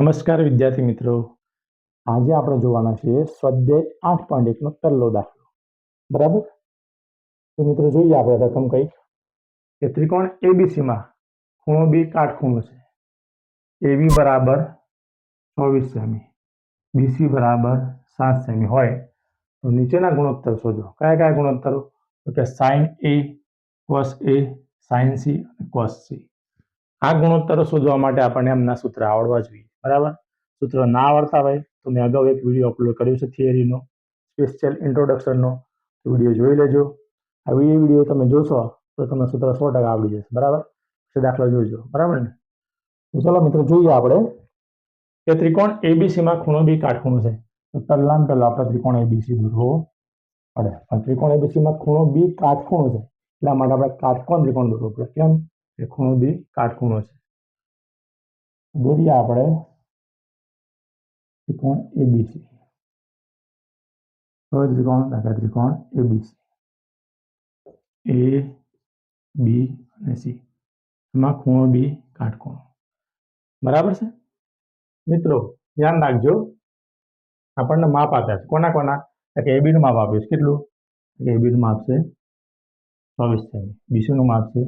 નમસ્કાર વિદ્યાર્થી મિત્રો. આજે આપણે જોવાના છીએ સ્વાધ્યાય આઠ પોઈન્ટ એકનો પહેલો દાખલો. બરાબર? તો મિત્રો જોઈએ આપણે રકમ કંઈક. કે ત્રિકોણ એબીસીમાં ખૂણો બી કાટખૂણો છે. એબી બરાબર ચોવીસ સેમી. બીસી બરાબર સાત સેમી હોય તો નીચેના ગુણોત્તર શોધો. કયા કયા ગુણોત્તરો? તો કે sine A cos A sine C અને કોસ સી આ ગુણોત્તરો શોધવા માટે આપણને એમના સૂત્ર આવડવા જોઈએ. બરાબર? સૂત્ર ના આવડતા હોય તો મેં અગાઉ એક વીડિયો અપલોડ કર્યો છે થિયરીનો સ્પેશિયલ ઇન્ટ્રોડક્શનનો વીડિયો જોઈ લેજો. આ વીડિયો તમે જોશો તો તમને સૂત્ર સો ટકા આવડી જશે, બરાબર? પછી દાખલો જોજો, બરાબર ને? ચલો મિત્રો, જોઈએ આપણે કે ત્રિકોણ એબીસીમાં ખૂણો બી કાટખૂણો છે. તો પહેલાં પહેલાં આપણે ત્રિકોણ એબીસી દોરવો પડે. પણ ત્રિકોણ એબીસીમાં ખૂણો બી કાટખૂણો છે. એટલા માટે આપણે કાટકોણ ત્રિકોણ દોરવો પડે. કેમ? કે ખૂણો બી કાટખૂણો છે. દોરીએ આપણે ત્રિકોણ એબીસી હવે ત્રિકોણ દાખલા ત્રિકોણ એબીસી એ બી અને સી એમાં ખૂણો બી કાટખૂણો. બરાબર છે? મિત્રો, ધ્યાન રાખજો. આપણને માપ આપ્યા છે. કોના કોના? કે એબીનું માપ આપ્યું છે કેટલું કે એબીનું માપ છે ચોવીસ સેમી. બીસીનું માપ છે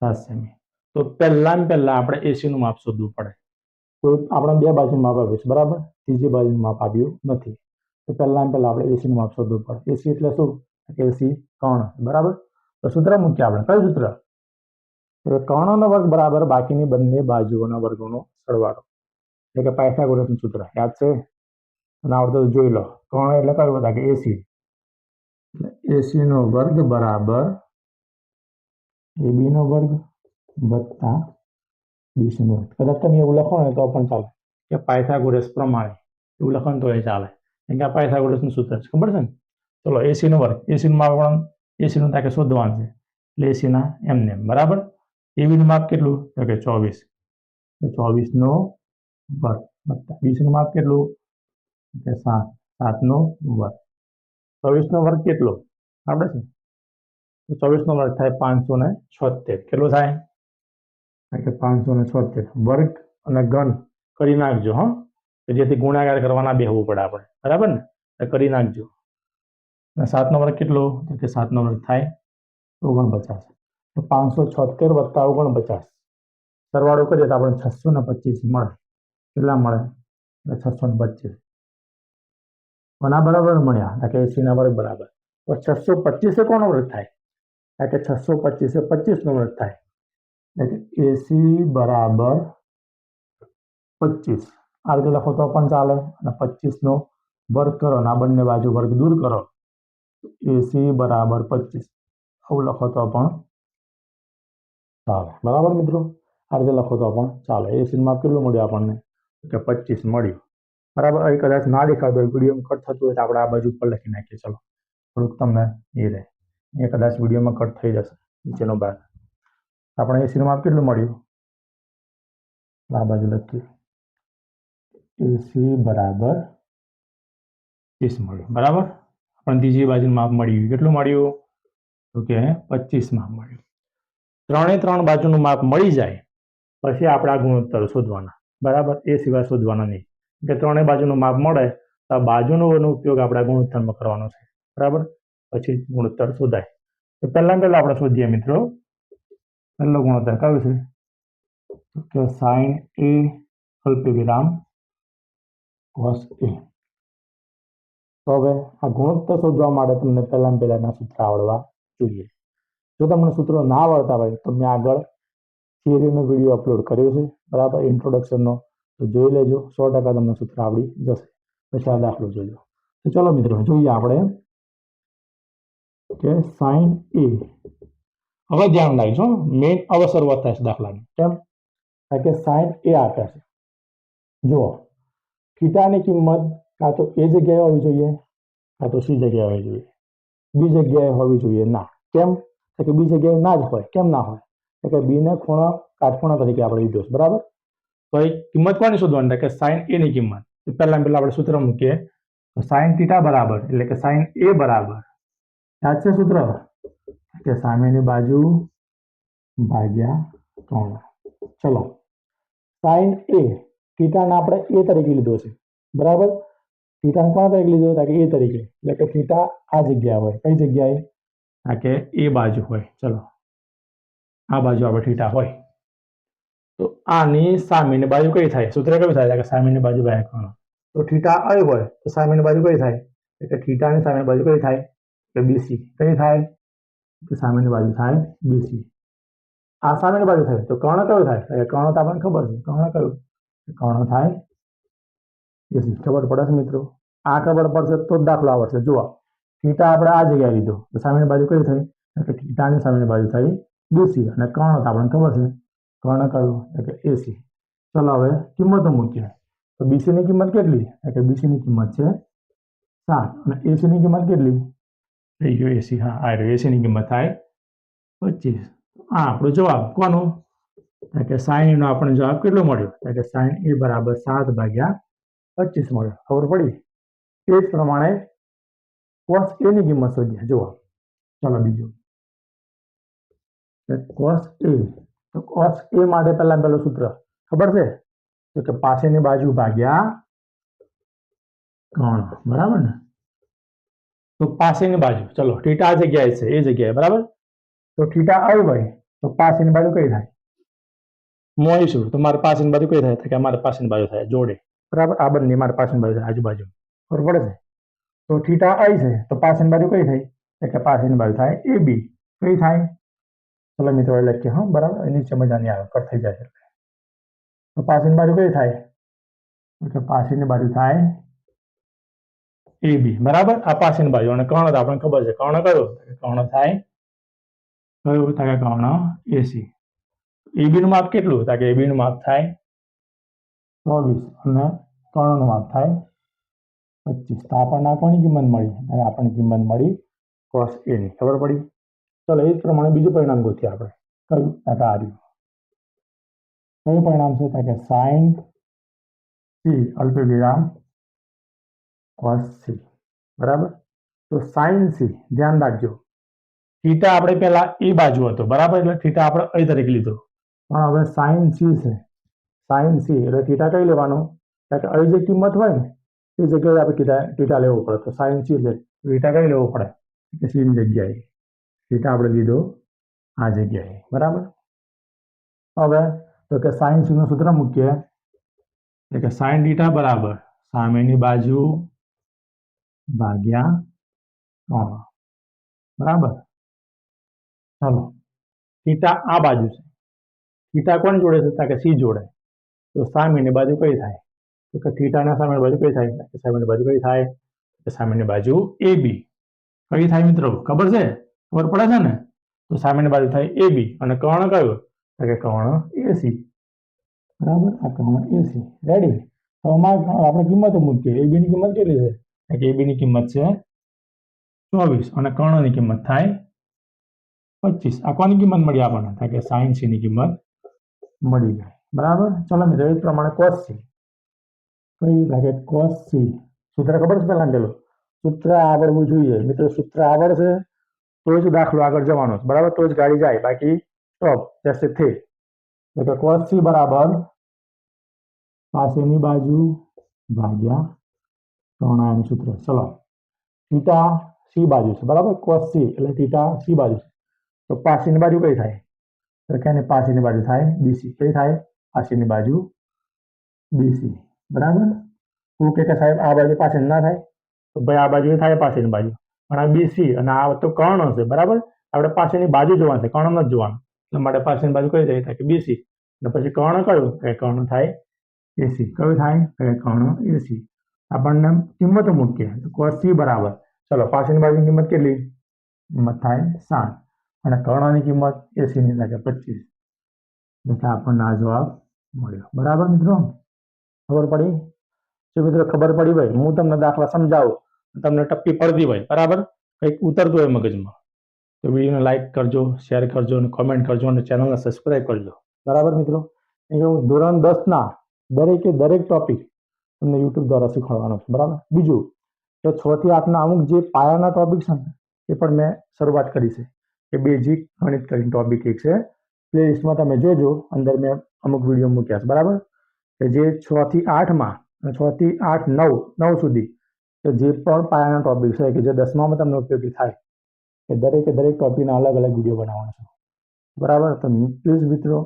સાત સેમી. તો પહેલા ને પહેલા આપણે એસીનું માપ શોધવું પડે. કોઈ આપણે બે બાજુનું માપ આપ્યું બરાબર? ત્રીજી બાજુનું માપ આપ્યું નથી. તો પહેલાં પહેલાં આપણે એસીનું માપ શોધવું પડે. એસી એટલે શું? એસી કર્ણ, બરાબર? તો સૂત્ર મૂકીએ આપણે. કયું સૂત્ર? તો કર્ણનો વર્ગ બરાબર બાકીની બંને બાજુઓના વર્ગોનો સરવાળો. એટલે કે પાયથાગોરસનું સૂત્ર. યાદ છે? અને આવડતો જોઈ લો. કર્ણ એટલે કયું બધા? કે એસી એસીનો વર્ગ બરાબર એબીનો વર્ગ વત્તા બીસી વર્ગ કદાચ તમે એવું લખો ને તો પણ ચાલે. કે પાયથાગોરસ પ્રમાણે એવું લખો ને તો એ ચાલે. કેમ કે આ પાયથાગોરસનું સૂત્ર છે. ખબર છે ને? ચલો એસીનું વર્ગ. એસીનું માપ પણ એસીનું તાકે શોધવાનું છે. એટલે એસીના એમને એમ બરાબર? એવીનું માપ કેટલું? તો કે ચોવીસ. ચોવીસનો વર્ગ વત્તા. બીસી માપ કેટલું? કે સાત. સાતનો વર્ગ. ચોવીસનો વર્ગ કેટલો? આપણે છે? ચોવીસનો વર્ગ થાય પાંચસો ને છોતેર. કેટલો થાય? કે પાંચસો ને છોતેર. વર્ગ અને ઘન કરી નાખજો, હા. કે જેથી ગુણાકાર કરવાના બેહવું પડે આપણે. બરાબર ને? એ કરી નાખજો. અને સાતનો વર્ગ કેટલો? તો કે સાતનો વર્ગ થાય ઓગણપચાસ. તો પાંચસો છોતેર વત્તા ઓગણપચાસ. સરવાળો કરીએ તો આપણે છસો ને પચીસ મળે. કેટલા મળે? એટલે છસો ને પચીસ. કોના બરાબર મળ્યા? એટલે કે એસીના વર્ગ બરાબર. તો છસો પચીસે કોનો વર્ગ થાય? એટલે કે છસો પચીસે પચીસનો વર્ગ થાય. એટલે એસી બરાબર પચીસ. આ રીતે લખો તો પણ ચાલે. અને પચીસનો વર્ગ કરો અને આ બંને બાજુ વર્ગ દૂર કરો. એસી બરાબર પચીસ. આવું લખો તો પણ ચાલે. બરાબર મિત્રો? આ રીતે લખો તો પણ ચાલે. એસીમાં કેટલું મળ્યું આપણને? કે પચીસ મળ્યું. બરાબર? એ કદાચ ના દેખાતું હોય વિડીયોમાં કટ થતું હોય તો આપણે આ બાજુ ઉપર લખી નાખીએ. ચલો. થોડુંક તમને એ રહે. એ કદાચ વિડીયોમાં કટ થઈ જશે નીચેનો ભાગ. આપણે એસીનું માપ કેટલું મળ્યું? આ બાજુ લખીએ. એસી બરાબર પચીસ મળ્યું. બરાબર? આપણે ત્રીજી બાજુનું માપ મળ્યું કેટલું મળ્યું? તો કે પચીસ માપ મળ્યું. ત્રણે ત્રણ બાજુનું માપ મળી જાય, પછી આપણે ગુણોત્તર શોધવાના. બરાબર? એ સિવાય શોધવાના નહીં. કે ત્રણેય બાજુનું માપ મળે, તો આ બાજુનો ઉપયોગ આપણે ગુણોત્તરમાં કરવાનો છે. બરાબર? પછી ગુણોત્તર શોધાય. તો પહેલાં પહેલાં આપણે શોધીએ મિત્રો. પહેલો ગુણોત્તર કયો છે કે સાઇન એ અલ્પ વિરામ કોસ એ તો હવે આ ગુણોત્તર શોધવા માટે તમને પહેલાં પહેલાંના સૂત્ર આવડવા જોઈએ જો તમને સૂત્રો ના આવડતા હોય તો મેં આગળ થિયરીનો વીડિયો અપલોડ કર્યો છે બરાબર ઇન્ટ્રોડક્શનનો તો જોઈ લેજો સો ટકા તમને સૂત્ર આવડી જશે પછી આ દાખલો જોજો તો ચલો મિત્રો જોઈએ આપણે કે સાઇન એ હવે ધ્યાન રાખજો મેઇન અવસર વધતા છે દાખલાની. કેમ? કારણ કે સાઇન એ આપ્યા છે. જુઓ. થીટાની કિંમત કાં તો એ જગ્યાએ હોવી જોઈએ, કાં તો સી જગ્યાએ હોવી જોઈએ. બી જગ્યાએ હોવી જોઈએ ના. કેમ? કે બી જગ્યાએ ના જ હોય. કેમ ના હોય? કે બીને ખૂણો કાટખૂણા તરીકે આપણે લીધો છે. બરાબર? તો એ કિંમત કોની શોધવાની? કે સાઇન એ ની કિંમત. પહેલા પહેલા આપણે સૂત્ર મૂકીએ. તો સાઇન થીટા બરાબર. એટલે કે સાઇન એ બરાબર. યાદ છે સૂત્ર? કે સામેની બાજુ ભાગ્યા ત્રણ. ચલો. સાઈન એ, થીટાને આપણે એ તરીકે લીધો છે. બરાબર? થીટાને કોના તરીકે લીધો? હતા કે એ તરીકે. એટલે કે થીટા આ જગ્યાએ હોય. કઈ જગ્યાએ? આ કે એ બાજુ હોય. ચલો. આ બાજુ આપણે થીટા હોય. તો આની સામેની બાજુ કઈ થાય? સૂત્ર કયું થાય? કે સામેની બાજુ ભાગ્યા ત્રણ. તો થીટા આવી હોય, તો સામેની બાજુ કઈ થાય? એટલે થીટાની સામેની બાજુ કઈ થાય? કે બીસી કઈ થાય? કે સામેની બાજુ થાય બીસી આ સામેની બાજુ થાય. તો કર્ણ કયો થાય? એટલે કર્ણ તો આપણને ખબર છે. કર્ણ કયું? કર્ણ થાય એસી ખબર પડે છે મિત્રો? આ ખબર પડશે તો જ દાખલો આવડશે. જુઓ. થીટા આપણે આ જગ્યાએ લીધો. તો સામેની બાજુ કઈ થઈ? એટલે થીટાની સામેની બાજુ થઈ બીસી અને કર્ણ તો આપણને ખબર છે. કર્ણ કયું? એટલે એસી ચલો હવે કિંમતો મૂકીએ. તો બીસીની કિંમત કેટલી? એટલે બીસીની કિંમત છે સાત. અને એસીની કિંમત કેટલી? થઈ ગયો હા, આ રહ્યો AC ની કિંમત થાય. પચીસ આ આપણો જવાબ કોનો? કે સાઈન નો આપણને જવાબ કેટલો મળ્યો? કે સાઈન એ બરાબર સાત ભાગ્યા પચીસ મળ્યો. ખબર પડી? એ જ પ્રમાણે કોસ એ ની કિંમત શોધીએ. જુઓ. ચાલો બીજું. કોસ એ તો કોસ એ માટે પહેલા પહેલું સૂત્ર ખબર છે? તો કે પાસેની બાજુ ભાગ્યા ત્રણ. બરાબર ને? તો પાસેની બાજુ, ચલો થીટા આ જગ્યાએ છે, એ જગ્યાએ, બરાબર? તો થીટા આવ્યું હોય તો પાસેની બાજુ કઈ થાય? આવીશું તો મારે પાસેની બાજુ કઈ થાય? કે મારે પાસેની બાજુ થાય, જોડે. બરાબર? આ બંને મારે પાસેની બાજુ થાય, આજુબાજુ. ખબર પડે છે? તો થીટા આવી છે, તો પાસેની બાજુ કઈ થાય? કે પાસેની બાજુ થાય એ બી કઈ થાય? ચલો મિત્રો એટલે કે હા, બરાબર? નીચે મજા નહીં આવે કટ થઈ જાય. તો પાસેની બાજુ કઈ થાય? તો પાસેની બાજુ થાય એ બી. બરાબર? આ પાસેની બાજુ. અને કર્ણ તો આપણને ખબર છે. કર્ણ કયો કર્ણ થાય. કયું થાય કર્ણ એસી એ નું માપ કેટલું થાય કે એબી નું માપ થાય. ચોવીસ. અને કર્ણનું માપ થાય પચીસ. તો આપણને આ કિંમત મળી? અને આપણને કિંમત મળી ક્રોસ એ ની. ખબર પડી? ચલો, એ જ પ્રમાણે બીજું પરિણામ ગોતીએ આપણે. કયું? તો કે આ રહ્યું. કયું પરિણામ છે? તો કે સાઈન સી અલ્પ વિરામ કોસ સી બરાબર? તો સાઇન સી ધ્યાન રાખજો. થીટા આપણે પહેલા એ બાજુ હતો, બરાબર? એટલે થીટા આપણે અહીં તરીકે લીધો. પણ હવે સાઇન સી છે. સાઈન સી એટલે થીટા કઈ લેવાનું? કારણ કે અહીં જે કિંમત હોય ને, એ જગ્યાએ આપણે થીટા થીટા લેવો પડે. તો સાઇન સી છે થીટા કઈ લેવો પડે? કે સીની જગ્યાએ. થીટા આપણે લીધો આ જગ્યાએ, બરાબર? હવે, તો કે સાઈન સી નું સૂત્ર મૂકીએ. એટલે કે સાઇન થીટા બરાબર સામેની બાજુ ભાગ્યા ત્રણ બરાબર. ચાલો. થીટા આ બાજુ છે. થીટા કોણ જોડે છે? કે સી જોડે. તો સામેની બાજુ કઈ થાય? તો કે થીટાના સામેની બાજુ કઈ થાય? કે સામેની બાજુ કઈ થાય? તો સામેની બાજુ એ બી કઈ થાય મિત્રો? ખબર છે? ખબર પડે છે ને? તો સામેની બાજુ થાય એ બી અને કર્ણ કયો? તો કે કર્ણ એસી બરાબર? આ કર્ણ એસી રેડી તો અમારે આપણે કિંમતો મૂકીએ. એ ની કિંમત કેટલી છે? તો કે એબીની કિંમત છે ચોવીસ અને કર્ણની કિંમત થાય પચીસ. આ કોની કિંમત મળી આપણને? થાય કે સાઈન સી ની કિંમત મળી જાય. બરાબર? ચલો મિત્રો, એ પ્રમાણે કોસ સી કઈ લાગે કોસ સી સૂત્ર ખબર છે પહેલાં પેલું સૂત્ર આવડવું જોઈએ. મિત્રો, સૂત્ર આવડશે તો જ દાખલો આગળ જવાનો છે. બરાબર? તો જ ગાડી જાય. બાકી સ્ટોપ જશે થે એટલે કે કોસ સી બરાબર પાસેની બાજુ ભાગ્યા કર્ણાનું સૂત્ર. ચલો. થીટા સી બાજુ છે. બરાબર? કોસ સી એટલે થીટા સી બાજુ છે. તો પાસીની બાજુ કઈ થાય? તો કે પાસીની બાજુ થાય બીસી કઈ થાય? પાસેની બાજુ બીસી બરાબર? હું કે સાહેબ, આ બાજુ પાછળ ના થાય? તો ભાઈ આ બાજુ થાય પાછળની બાજુ. પણ આ બીસી અને આ તો કર્ણ છે બરાબર? આપણે પાછળની બાજુ જોવાનું છે. કર્ણ નથી જોવાનું. એટલે માટે પાછળની બાજુ કઈ થાય? કે બીસી અને પછી કર્ણ કયું? કે કર્ણ થાય એસી કયું થાય? કે કર્ણ એસી આપણને કિંમતો મૂકીએ. તો કોસ સી બરાબર. ચલો, પાછળની બાજુની કિંમત કેટલી? કિંમત થાય સાત. અને કર્ણની કિંમત એસીની લાગે પચીસ. એટલે આપણને આ જવાબ મળ્યો. બરાબર મિત્રો? ખબર પડી? જો મિત્રો ખબર પડી ભાઈ હું તમને દાખલા સમજાવું. તમને ટપ્પી પડતી હોય. બરાબર? કંઈક ઉતરતું હોય મગજમાં. તો વિડીયોને લાઈક કરજો શેર કરજો અને કોમેન્ટ કરજો અને ચેનલને સબસ્ક્રાઈબ કરજો. બરાબર મિત્રો? હું ધોરણ દસના દરેકે દરેક ટોપિક તમને યુટ્યુબ દ્વારા શીખવાડવાનો છું, બરાબર? બીજું કે છ થી આઠના અમુક જે પાયાના ટોપિક છે ને, એ પણ મેં શરૂઆત કરી છે. કે બેઝિક ગણિત કરીને ટોપિક એક છે. પ્લે લિસ્ટમાં તમે જોજો, અંદર મેં અમુક વીડિયો મૂક્યા છે, બરાબર? કે જે છ થી આઠમાં છ થી આઠ નવ નવ સુધી કે જે પણ પાયાના ટોપિક છે, કે જે દસમામાં તમને ઉપયોગી થાય, એ દરેકે દરેક ટોપિકના અલગ અલગ વીડિયો બનાવવાનો છે. બરાબર? તો પ્લીઝ મિત્રો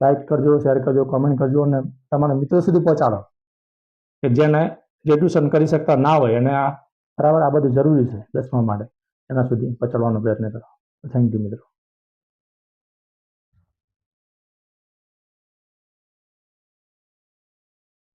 લાઈક કરજો શેર કરજો કમેન્ટ કરજો અને તમારા મિત્રો સુધી પહોંચાડો. કે જેને ટ્યુશન કરી શકતા ના હોય અને આ, બરાબર, આ બધું જરૂરી છે દસમા માટે. એના સુધી પહોંચાડવાનો પ્રયત્ન કરો. થેન્ક યુ મિત્રો.